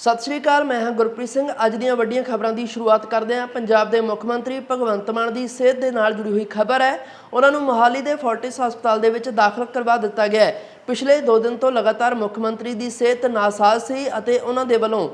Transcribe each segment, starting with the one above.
ਸਤਿ ਸ਼੍ਰੀ ਅਕਾਲ, ਮੈਂ ਹਾਂ ਗੁਰਪ੍ਰੀਤ ਸਿੰਘ। ਅੱਜ ਦੀਆਂ ਵੱਡੀਆਂ ਖਬਰਾਂ ਦੀ ਸ਼ੁਰੂਆਤ ਕਰਦੇ ਹਾਂ। ਪੰਜਾਬ ਦੇ ਮੁੱਖ ਮੰਤਰੀ ਭਗਵੰਤ ਮਾਨ ਦੀ ਸਿਹਤ ਦੇ ਨਾਲ ਜੁੜੀ ਹੋਈ ਖਬਰ ਹੈ। ਉਹਨਾਂ ਨੂੰ ਮੋਹਾਲੀ ਦੇ ਫੋਰਟਿਸ ਹਸਪਤਾਲ ਦੇ ਵਿੱਚ ਦਾਖਲ ਕਰਵਾ ਦਿੱਤਾ ਗਿਆ ਹੈ। ਪਿਛਲੇ 2 ਦਿਨ ਤੋਂ ਲਗਾਤਾਰ ਮੁੱਖ ਮੰਤਰੀ ਦੀ ਸਿਹਤ ਨਾਸਾਜ਼ ਸੀ ਅਤੇ ਉਹਨਾਂ ਦੇ ਵੱਲੋਂ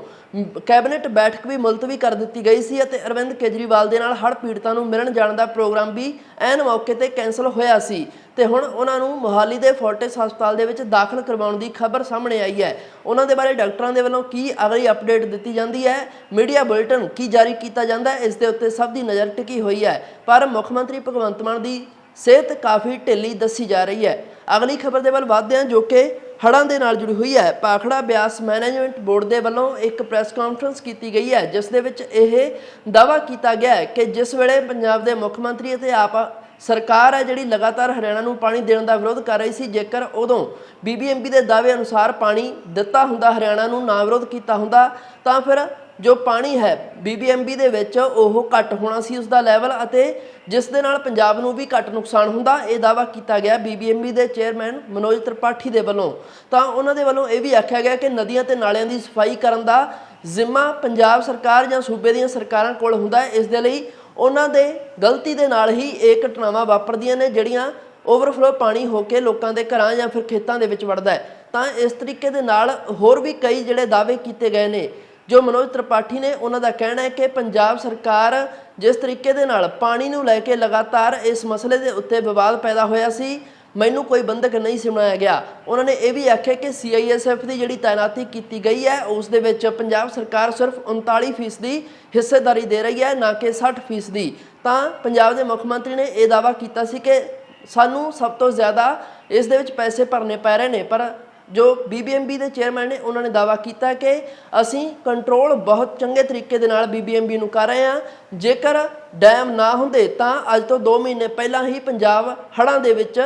ਕੈਬਨਿਟ ਬੈਠਕ ਵੀ ਮੁਲਤਵੀ ਕਰ ਦਿੱਤੀ ਗਈ ਸੀ ਅਤੇ ਅਰਵਿੰਦ ਕੇਜਰੀਵਾਲ ਦੇ ਨਾਲ ਹੜ੍ਹ ਪੀੜਤਾਂ ਨੂੰ ਮਿਲਣ ਜਾਣ ਦਾ ਪ੍ਰੋਗਰਾਮ ਵੀ ਐਨ ਮੌਕੇ ਤੇ ਕੈਨਸਲ ਹੋਇਆ ਸੀ। ਤੇ ਹੁਣ ਉਹਨਾਂ ਨੂੰ ਮੋਹਾਲੀ ਦੇ ਫੋਰਟਿਸ ਹਸਪਤਾਲ ਦੇ ਵਿੱਚ ਦਾਖਲ ਕਰਵਾਉਣ ਦੀ ਖਬਰ ਸਾਹਮਣੇ ਆਈ ਹੈ। ਉਹਨਾਂ ਦੇ ਬਾਰੇ ਡਾਕਟਰਾਂ ਦੇ ਵੱਲੋਂ ਕੀ ਅਗਲੀ ਅਪਡੇਟ ਦਿੱਤੀ ਜਾਂਦੀ ਹੈ? ਮੀਡੀਆ ਬੁਲੇਟਿਨ ਕੀ ਜਾਰੀ ਕੀਤਾ ਜਾਂਦਾ ਹੈ? ਇਸ ਦੇ ਉੱਤੇ ਸਭ ਦੀ ਨਜ਼ਰ ਟਿਕੀ ਹੋਈ ਹੈ। ਪਰ ਮੁੱਖ ਮੰਤਰੀ ਭਗਵੰਤ ਮਾਨ ਦੀ ਸਿਹਤ ਕਾਫੀ ਢਿੱਲੀ ਦੱਸੀ ਜਾ ਰਹੀ ਹੈ। ਅਗਲੀ ਖਬਰ ਦੇ ਵੱਲ ਵਧਦੇ ਹਾਂ, ਜੋ ਕਿ ਹੜ੍ਹਾਂ ਦੇ ਨਾਲ ਜੁੜੀ ਹੋਈ ਹੈ। ਪਾਖੜਾ ਬਿਆਸ ਮੈਨੇਜਮੈਂਟ ਬੋਰਡ ਦੇ ਵੱਲੋਂ ਇੱਕ ਪ੍ਰੈਸ ਕਾਨਫਰੰਸ ਕੀਤੀ ਗਈ ਹੈ, ਜਿਸ ਦੇ ਵਿੱਚ ਇਹ ਦਾਅਵਾ ਕੀਤਾ ਗਿਆ ਹੈ ਕਿ ਜਿਸ ਵੇਲੇ ਪੰਜਾਬ ਦੇ ਮੁੱਖ ਮੰਤਰੀ ਅਤੇ ਆਪ ਸਰਕਾਰ ਹੈ, ਜਿਹੜੀ ਲਗਾਤਾਰ ਹਰਿਆਣਾ ਨੂੰ ਪਾਣੀ ਦੇਣ ਦਾ ਵਿਰੋਧ ਕਰ ਰਹੀ ਸੀ, ਜੇਕਰ ਉਦੋਂ ਬੀਬੀਐਮਬੀ ਦੇ ਦਾਅਵੇ ਅਨੁਸਾਰ ਪਾਣੀ ਦਿੱਤਾ ਹੁੰਦਾ, ਹਰਿਆਣਾ ਨੂੰ ਨਾ ਵਿਰੋਧ ਕੀਤਾ ਹੁੰਦਾ, ਤਾਂ ਫਿਰ ਜੋ ਪਾਣੀ ਹੈ ਬੀਬੀਐਮਬੀ ਦੇ ਵਿੱਚ ਉਹ ਘੱਟ ਹੋਣਾ ਸੀ ਉਸ ਦਾ ਲੈਵਲ ਅਤੇ ਜਿਸ ਦੇ ਨਾਲ ਪੰਜਾਬ ਨੂੰ ਵੀ ਘੱਟ ਨੁਕਸਾਨ ਹੁੰਦਾ, ਇਹ ਦਾਅਵਾ ਕੀਤਾ ਗਿਆ ਬੀਬੀਐਮਬੀ ਦੇ ਚੇਅਰਮੈਨ ਮਨੋਜ ਤ੍ਰਿਪਾਠੀ ਦੇ ਵੱਲੋਂ। ਤਾਂ ਉਹਨਾਂ ਦੇ ਵੱਲੋਂ ਇਹ ਵੀ ਆਖਿਆ ਗਿਆ ਕਿ ਨਦੀਆਂ ਤੇ ਨਾਲਿਆਂ ਦੀ ਸਫ਼ਾਈ ਕਰਨ ਦਾ ਜ਼ਿੰਮਾ ਪੰਜਾਬ ਸਰਕਾਰ ਜਾਂ ਸੂਬੇ ਦੀਆਂ ਸਰਕਾਰਾਂ ਕੋਲ ਹੁੰਦਾ ਹੈ। ਇਸ ਦੇ ਲਈ ਉਹਨਾਂ ਦੇ ਗਲਤੀ ਦੇ ਨਾਲ ਹੀ ਇਹ ਘਟਨਾਵਾਂ ਵਾਪਰਦੀਆਂ ਨੇ, ਜਿਹੜੀਆਂ ਓਵਰਫਲੋ ਪਾਣੀ ਹੋ ਕੇ ਲੋਕਾਂ ਦੇ ਘਰਾਂ ਜਾਂ ਫਿਰ ਖੇਤਾਂ ਦੇ ਵਿੱਚ ਵੜਦਾ ਹੈ। ਤਾਂ ਇਸ ਤਰੀਕੇ ਦੇ ਨਾਲ ਹੋਰ ਵੀ ਕਈ ਜਿਹੜੇ ਦਾਅਵੇ ਕੀਤੇ ਗਏ ਨੇ। ਜੋ ਮਨੋਜ ਤ੍ਰਿਪਾਠੀ ਨੇ ਉਹਨਾਂ ਦਾ ਕਹਿਣਾ ਹੈ ਕਿ ਪੰਜਾਬ ਸਰਕਾਰ ਜਿਸ ਤਰੀਕੇ ਦੇ ਨਾਲ ਪਾਣੀ ਨੂੰ ਲੈ ਕੇ ਲਗਾਤਾਰ ਇਸ ਮਸਲੇ ਦੇ ਉੱਤੇ ਵਿਵਾਦ ਪੈਦਾ ਹੋਇਆ ਸੀ, ਮੈਨੂੰ ਕੋਈ ਬੰਦਕ ਨਹੀਂ ਸੀ ਗਿਆ। ਉਹਨਾਂ ਨੇ ਇਹ ਵੀ ਆਖਿਆ ਕਿ ਸੀਆਈਐਸਐਫ ਦੀ ਜਿਹੜੀ ਤਾਇਨਾਤੀ ਕੀਤੀ ਗਈ ਹੈ, ਉਸ ਦੇ ਵਿੱਚ ਪੰਜਾਬ ਸਰਕਾਰ ਸਿਰਫ 39% ਦੀ ਹਿੱਸੇਦਾਰੀ ਦੇ ਰਹੀ ਹੈ, ਨਾ ਕਿ 60% ਦੀ ਤਾਂ ਪੰਜਾਬ ਦੇ ਮੁੱਖ ਮੰਤਰੀ ਨੇ ਇਹ ਦਾਅਵਾ ਕੀਤਾ ਸੀ ਕਿ ਸਾਨੂੰ ਸਭ ਤੋਂ ਜ਼ਿਆਦਾ ਇਸ ਦੇ ਵਿੱਚ ਪੈਸੇ ਭਰਨੇ ਪੈ ਰਹੇ ਨੇ, ਪਰ ਜੋ ਬੀਬੀਐਮਬੀ ਦੇ ਚੇਅਰਮੈਨ ਨੇ, ਉਹਨਾਂ ਨੇ ਦਾਅਵਾ ਕੀਤਾ ਕਿ ਅਸੀਂ ਕੰਟਰੋਲ ਬਹੁਤ ਚੰਗੇ ਤਰੀਕੇ ਦੇ ਨਾਲ ਬੀਬੀਐਮਬੀ ਨੂੰ ਕਰ ਰਹੇ ਹਾਂ। ਜੇਕਰ ਡੈਮ ਨਾ ਹੁੰਦੇ, ਤਾਂ ਅੱਜ ਤੋਂ 2 ਮਹੀਨੇ ਪਹਿਲਾਂ ਹੀ ਪੰਜਾਬ ਹੜ੍ਹਾਂ ਦੇ ਵਿੱਚ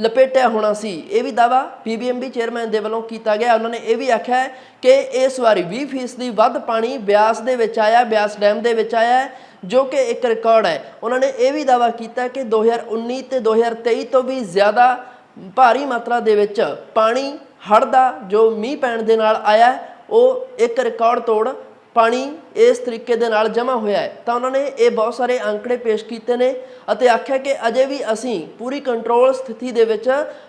ਲਪੇਟਿਆ ਹੋਣਾ ਸੀ। ਇਹ ਵੀ ਦਾਵਾ ਬੀਬੀਐਮਬੀ ਚੇਅਰਮੈਨ ਦੇ ਵੱਲੋਂ ਕੀਤਾ ਗਿਆ। ਉਹਨਾਂ ਨੇ ਇਹ ਵੀ ਆਖਿਆ ਕਿ ਇਸ ਵਾਰੀ 20% ਦੀ ਵੱਧ ਪਾਣੀ ਬਿਆਸ ਦੇ ਵਿੱਚ ਆਇਆ, ਬਿਆਸ ਡੈਮ ਦੇ ਵਿੱਚ ਆਇਆ ਜੋ ਕਿ ਇੱਕ ਰਿਕਾਰਡ ਹੈ। ਉਹਨਾਂ ਨੇ ਇਹ ਵੀ ਦਾਵਾ ਕੀਤਾ ਕਿ 2019 ਤੇ 2023 ਤੋਂ ਵੀ ਜ਼ਿਆਦਾ ਭਾਰੀ ਮਾਤਰਾ ਦੇ ਵਿੱਚ ਪਾਣੀ ਹੜ੍ਹ ਦਾ ਜੋ ਮੀਂਹ ਪੈਣ ਦੇ ਨਾਲ ਆਇਆ ਉਹ ਇੱਕ ਰਿਕਾਰਡ ਤੋੜ ਪਾਣੀ ਇਸ ਤਰੀਕੇ ਦੇ ਨਾਲ ਜਮ੍ਹਾਂ ਹੋਇਆ ਹੈ। ਤਾਂ ਉਹਨਾਂ ਨੇ ਇਹ ਬਹੁਤ ਸਾਰੇ ਅੰਕੜੇ ਪੇਸ਼ ਕੀਤੇ ਨੇ ਅਤੇ ਆਖਿਆ ਕਿ ਅਜੇ ਵੀ ਅਸੀਂ ਪੂਰੀ ਕੰਟਰੋਲ ਸਥਿਤੀ ਦੇ ਵਿੱਚ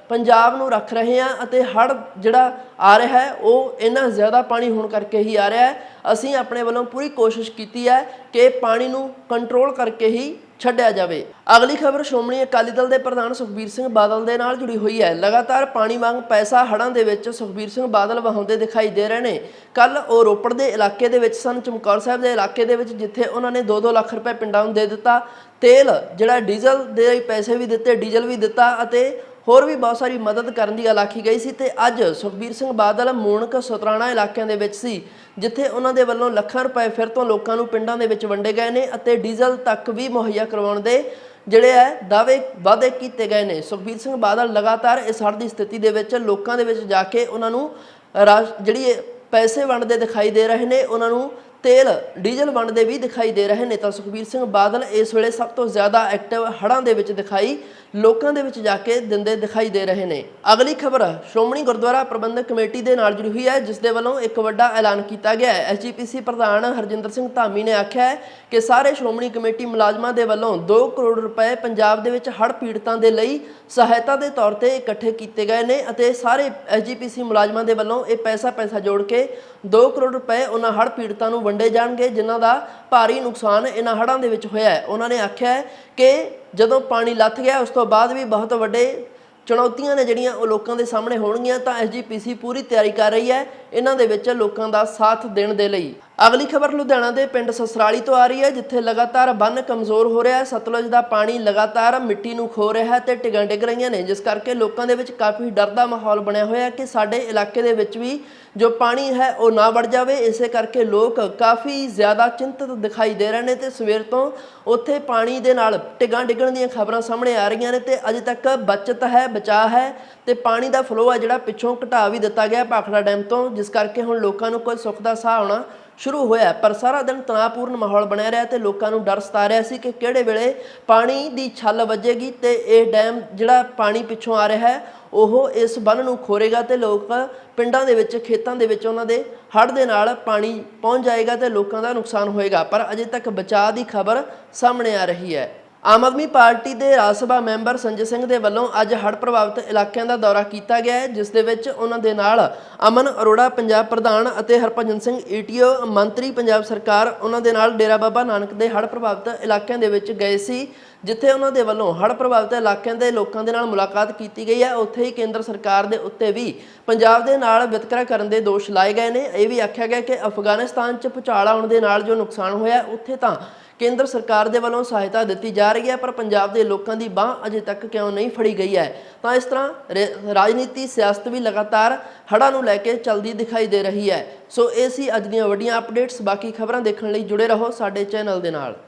ਪੰਜਾਬ ਨੂੰ ਰੱਖ ਰਹੇ ਹਾਂ ਅਤੇ ਹੜ ਜਿਹੜਾ ਆ ਰਿਹਾ ਹੈ, ਉਹ ਇੰਨਾ ਜ਼ਿਆਦਾ ਪਾਣੀ ਹੋਣ ਕਰਕੇ ਹੀ ਆ ਰਿਹਾ ਹੈ। ਅਸੀਂ ਆਪਣੇ ਵੱਲੋਂ ਪੂਰੀ ਕੋਸ਼ਿਸ਼ ਕੀਤੀ ਹੈ ਕਿ ਪਾਣੀ ਨੂੰ ਕੰਟਰੋਲ ਕਰਕੇ ਹੀ ਛੱਡਿਆ ਜਾਵੇ। ਅਗਲੀ ਖਬਰ ਸ਼੍ਰੋਮਣੀ ਅਕਾਲੀ ਦਲ ਦੇ ਪ੍ਰਧਾਨ ਸੁਖਬੀਰ ਸਿੰਘ ਬਾਦਲ ਦੇ ਨਾਲ ਜੁੜੀ ਹੋਈ ਹੈ। ਲਗਾਤਾਰ ਪਾਣੀ ਵਾਂਗ ਪੈਸਾ ਹੜ੍ਹਾਂ ਦੇ ਵਿੱਚ ਸੁਖਬੀਰ ਸਿੰਘ ਬਾਦਲ ਵਹਾਉਂਦੇ ਦਿਖਾਈ ਦੇ ਰਹੇ ਨੇ। ਕੱਲ ਉਹ ਰੋਪੜ ਦੇ ਇਲਾਕੇ ਦੇ ਵਿੱਚ ਸਨ। ਚਮਕੌਰ ਸਾਹਿਬ ਦੇ ਇਲਾਕੇ ਦੇ ਵਿੱਚ, ਜਿੱਥੇ ਉਹਨਾਂ ਨੇ 2-2 ਲੱਖ ਰੁਪਏ ਪਿੰਡਾਂ ਨੂੰ ਦੇ ਦਿੱਤਾ। ਤੇਲ, ਜਿਹੜਾ ਡੀਜ਼ਲ ਦੇ ਪੈਸੇ ਵੀ ਦਿੱਤੇ, ਡੀਜ਼ਲ ਵੀ ਦਿੱਤਾ ਅਤੇ ਹੋਰ ਵੀ ਬਹੁਤ ਸਾਰੀ ਮਦਦ ਕਰਨ ਦੀ ਗੱਲ ਆਖੀ ਗਈ ਸੀ ਤੇ ਅੱਜ ਸੁਖਬੀਰ ਸਿੰਘ ਬਾਦਲ ਮੂਣਕ ਸਤਰਾਣਾ ਇਲਾਕਿਆਂ ਦੇ ਵਿੱਚ ਸੀ, ਜਿੱਥੇ ਉਹਨਾਂ ਦੇ ਵੱਲੋਂ ਲੱਖਾਂ ਰੁਪਏ ਫਿਰ ਤੋਂ ਲੋਕਾਂ ਨੂੰ ਪਿੰਡਾਂ ਦੇ ਵਿੱਚ ਵੰਡੇ ਗਏ ਨੇ ਅਤੇ ਡੀਜ਼ਲ ਤੱਕ ਵੀ ਮੁਹੱਈਆ ਕਰਵਾਉਣ ਦੇ ਜਿਹੜੇ ਹੈ ਦਾਅਵੇ ਵਾਅਦੇ ਕੀਤੇ ਗਏ ਨੇ। ਸੁਖਬੀਰ ਸਿੰਘ ਬਾਦਲ ਲਗਾਤਾਰ ਇਸ ਹੜ੍ਹ ਦੀ ਸਥਿਤੀ ਦੇ ਵਿੱਚ ਲੋਕਾਂ ਦੇ ਵਿੱਚ ਜਾ ਕੇ ਉਹਨਾਂ ਨੂੰ ਰਾਸ਼- ਜਿਹੜੀ ਪੈਸੇ ਵੰਡਦੇ ਦਿਖਾਈ ਦੇ ਰਹੇ ਨੇ, ਉਹਨਾਂ ਨੂੰ ਤੇਲ ਡੀਜ਼ਲ ਵੰਡਦੇ ਵੀ ਦਿਖਾਈ ਦੇ ਰਹੇ ਨੇ ਤਾਂ ਸੁਖਬੀਰ ਸਿੰਘ ਬਾਦਲ ਇਸ ਵੇਲੇ ਸਭ ਤੋਂ ਜ਼ਿਆਦਾ ਐਕਟਿਵ ਹੜ੍ਹਾਂ ਦੇ ਵਿੱਚ ਦਿਖਾਈ, ਲੋਕਾਂ ਦੇ ਵਿੱਚ ਜਾ ਕੇ ਦਿੰਦੇ ਦਿਖਾਈ ਦੇ ਰਹੇ ਨੇ। ਅਗਲੀ ਖਬਰ, ਸ਼੍ਰੋਮਣੀ ਗੁਰਦੁਆਰਾ ਪ੍ਰਬੰਧਕ ਕਮੇਟੀ ਦੇ ਨਾਲ ਜੁੜੀ ਹੋਈ ਹੈ ਜਿਸ ਦੇ ਵੱਲੋਂ ਇੱਕ ਵੱਡਾ ਐਲਾਨ ਕੀਤਾ ਗਿਆ ਹੈ। ਐਸਜੀਪੀਸੀ ਪ੍ਰਧਾਨ ਹਰਜਿੰਦਰ ਸਿੰਘ ਧਾਮੀ ਨੇ ਆਖਿਆ ਹੈ ਕਿ ਸਾਰੇ ਸ਼੍ਰੋਮਣੀ ਕਮੇਟੀ ਮੁਲਾਜ਼ਮਾਂ ਦੇ ਵੱਲੋਂ 2 ਕਰੋੜ ਰੁਪਏ ਪੰਜਾਬ ਦੇ ਵਿੱਚ ਹੜ੍ਹ ਪੀੜਤਾਂ ਦੇ ਲਈ ਸਹਾਇਤਾ ਦੇ ਤੌਰ ਤੇ ਇਕੱਠੇ ਕੀਤੇ ਗਏ ਨੇ ਅਤੇ ਸਾਰੇ ਐਸਜੀਪੀਸੀ ਮੁਲਾਜ਼ਮਾਂ ਦੇ ਵੱਲੋਂ ਇਹ ਪੈਸਾ ਪੈਸਾ ਜੋੜ ਕੇ 2 ਕਰੋੜ ਰੁਪਏ ਉਹਨਾਂ ਹੜ੍ਹ ਪੀੜਤਾਂ ਨੂੰ ਵੰਡੇ ਜਾਣਗੇ, ਜਿਨ੍ਹਾਂ ਦਾ ਭਾਰੀ ਨੁਕਸਾਨ ਇਹਨਾਂ ਹੜ੍ਹਾਂ ਦੇ ਵਿੱਚ ਹੋਇਆ ਹੈ। ਉਹਨਾਂ ਨੇ ਆਖਿਆ ਹੈ ਕਿ ਜਦੋਂ ਪਾਣੀ ਲੱਥ ਗਿਆ, ਉਸ ਤੋਂ ਬਾਅਦ ਵੀ ਬਹੁਤ ਵੱਡੇ ਚੁਣੌਤੀਆਂ ਨੇ ਜਿਹੜੀਆਂ ਉਹ ਲੋਕਾਂ ਦੇ ਸਾਹਮਣੇ ਹੋਣਗੀਆਂ, ਤਾਂ ਐਸਜੀਪੀਸੀ ਪੂਰੀ ਤਿਆਰੀ ਕਰ ਰਹੀ ਹੈ ਇਹਨਾਂ ਦੇ ਵਿੱਚ ਲੋਕਾਂ ਦਾ ਸਾਥ ਦੇਣ ਦੇ ਲਈ। ਅਗਲੀ ਖਬਰ ਲੁਧਿਆਣਾ ਦੇ ਪਿੰਡ ਸਸਰਾਲੀ ਤੋਂ ਆ ਰਹੀ ਹੈ, ਜਿੱਥੇ ਲਗਾਤਾਰ ਬੰਨ ਕਮਜ਼ੋਰ ਹੋ ਰਿਹਾ ਹੈ। ਸਤਲੁਜ ਦਾ ਪਾਣੀ ਲਗਾਤਾਰ ਮਿੱਟੀ ਨੂੰ ਖੋ ਰਿਹਾ ਹੈ ਤੇ ਟਿਗਾਂ ਡਿੱਗ ਰਹੀਆਂ ਨੇ, ਜਿਸ ਕਰਕੇ ਲੋਕਾਂ ਦੇ ਵਿੱਚ ਕਾਫੀ ਡਰ ਦਾ ਮਾਹੌਲ ਬਣਿਆ ਹੋਇਆ ਹੈ ਕਿ ਸਾਡੇ ਇਲਾਕੇ ਦੇ ਵਿੱਚ ਵੀ ਜੋ ਪਾਣੀ ਹੈ, ਉਹ ਨਾ ਵੜ ਜਾਵੇ। ਇਸੇ ਕਰਕੇ ਲੋਕ ਕਾਫੀ ਜ਼ਿਆਦਾ ਚਿੰਤਤ ਦਿਖਾਈ ਦੇ ਰਹੇ ਨੇ ਤੇ ਸਵੇਰ ਤੋਂ ਉੱਥੇ ਪਾਣੀ ਦੇ ਨਾਲ ਟਿਗਾਂ ਡਿੱਗਣ ਦੀਆਂ ਖਬਰਾਂ ਸਾਹਮਣੇ ਆ ਰਹੀਆਂ ਨੇ ਤੇ ਅਜੇ ਤੱਕ ਬਚਤ ਹੈ, ਬਚਾਅ ਹੈ ਤੇ ਪਾਣੀ ਦਾ ਫਲੋ ਹੈ ਜਿਹੜਾ ਪਿੱਛੋਂ ਘਟਾ ਵੀ ਦਿੱਤਾ ਗਿਆ ਭਾਖੜਾ ਡੈਮ ਤੋਂ, ਜਿਸ ਕਰਕੇ ਹੁਣ ਲੋਕਾਂ ਨੂੰ ਕੋਈ ਸੁੱਖ ਦਾ ਸਾਹ ਆਉਣਾ ਸ਼ੁਰੂ ਹੋਇਆ ਪਰ ਸਾਰਾ ਦਿਨ ਤਣਾਅਪੂਰਨ ਮਾਹੌਲ ਬਣਿਆ ਰਿਹਾ ਤੇ ਲੋਕਾਂ ਨੂੰ ਡਰ ਸਤਾ ਰਿਹਾ ਸੀ ਕਿ ਕਿਹੜੇ ਵੇਲੇ ਪਾਣੀ ਦੀ ਛੱਲ ਵੱਜੇਗੀ ਤੇ ਇਹ ਡੈਮ ਜਿਹੜਾ ਪਾਣੀ ਪਿੱਛੋਂ ਆ ਰਿਹਾ ਹੈ, ਉਹ ਇਸ ਬੰਨ ਨੂੰ ਖੋਰੇਗਾ ਤੇ ਲੋਕ ਪਿੰਡਾਂ ਦੇ ਵਿੱਚ, ਖੇਤਾਂ ਦੇ ਵਿੱਚ ਉਹਨਾਂ ਦੇ ਹੜ੍ਹ ਦੇ ਨਾਲ ਪਾਣੀ ਪਹੁੰਚ ਜਾਏਗਾ ਤੇ ਲੋਕਾਂ ਦਾ ਨੁਕਸਾਨ ਹੋਏਗਾ। ਪਰ ਅਜੇ ਤੱਕ ਬਚਾਅ ਦੀ ਖਬਰ ਸਾਹਮਣੇ ਆ ਰਹੀ ਹੈ। ਆਮ ਆਦਮੀ ਪਾਰਟੀ ਦੇ ਰਾਜ ਸਭਾ ਮੈਂਬਰ ਸੰਜੇ ਸਿੰਘ ਦੇ ਵੱਲੋਂ ਅੱਜ ਹੜ੍ਹ ਪ੍ਰਭਾਵਿਤ ਇਲਾਕਿਆਂ ਦਾ ਦੌਰਾ ਕੀਤਾ ਗਿਆ ਹੈ, ਜਿਸ ਦੇ ਵਿੱਚ ਉਹਨਾਂ ਦੇ ਨਾਲ ਅਮਨ ਅਰੋੜਾ, ਪੰਜਾਬ ਪ੍ਰਧਾਨ ਅਤੇ ਹਰਭਜਨ ਸਿੰਘ ਈਟੀਓ, ਮੰਤਰੀ ਪੰਜਾਬ ਸਰਕਾਰ, ਉਹਨਾਂ ਦੇ ਨਾਲ ਡੇਰਾ ਬਾਬਾ ਨਾਨਕ ਦੇ ਹੜ੍ਹ ਪ੍ਰਭਾਵਿਤ ਇਲਾਕਿਆਂ ਦੇ ਵਿੱਚ ਗਏ ਸੀ, ਜਿੱਥੇ ਉਹਨਾਂ ਦੇ ਵੱਲੋਂ ਹੜ੍ਹ ਪ੍ਰਭਾਵਿਤ ਇਲਾਕਿਆਂ ਦੇ ਲੋਕਾਂ ਦੇ ਨਾਲ ਮੁਲਾਕਾਤ ਕੀਤੀ ਗਈ ਹੈ। ਉੱਥੇ ਹੀ ਕੇਂਦਰ ਸਰਕਾਰ ਦੇ ਉੱਤੇ ਵੀ ਪੰਜਾਬ ਦੇ ਨਾਲ ਵਿਤਕਰਾ ਕਰਨ ਦੇ ਦੋਸ਼ ਲਾਏ ਗਏ ਨੇ। ਇਹ ਵੀ ਆਖਿਆ ਗਿਆ ਕਿ ਅਫਗਾਨਿਸਤਾਨ 'ਚ ਭੁਚਾਲ ਆਉਣ ਦੇ ਨਾਲ ਜੋ ਨੁਕਸਾਨ ਹੋਇਆ, ਉੱਥੇ ਤਾਂ ਕੇਂਦਰ ਸਰਕਾਰ ਦੇ ਵੱਲੋਂ ਸਹਾਇਤਾ ਦਿੱਤੀ ਜਾ ਰਹੀ ਹੈ, ਪਰ ਪੰਜਾਬ ਦੇ ਲੋਕਾਂ ਦੀ ਬਾਹ ਅਜੇ ਤੱਕ ਕਿਉਂ ਨਹੀਂ ਫੜੀ ਗਈ ਹੈ? ਤਾਂ ਇਸ ਤਰ੍ਹਾਂ ਰੇ- ਰਾਜਨੀਤੀ ਸਿਆਸਤ ਵੀ ਲਗਾਤਾਰ ਹੜ੍ਹਾਂ ਨੂੰ ਲੈ ਕੇ ਚੱਲਦੀ ਦਿਖਾਈ ਦੇ ਰਹੀ ਹੈ। ਸੋ ਇਹ ਸੀ ਅੱਜ ਦੀਆਂ ਵੱਡੀਆਂ ਅਪਡੇਟਸ ਬਾਕੀ ਖਬਰਾਂ ਦੇਖਣ ਲਈ ਜੁੜੇ ਰਹੋ ਸਾਡੇ ਚੈਨਲ ਦੇ ਨਾਲ।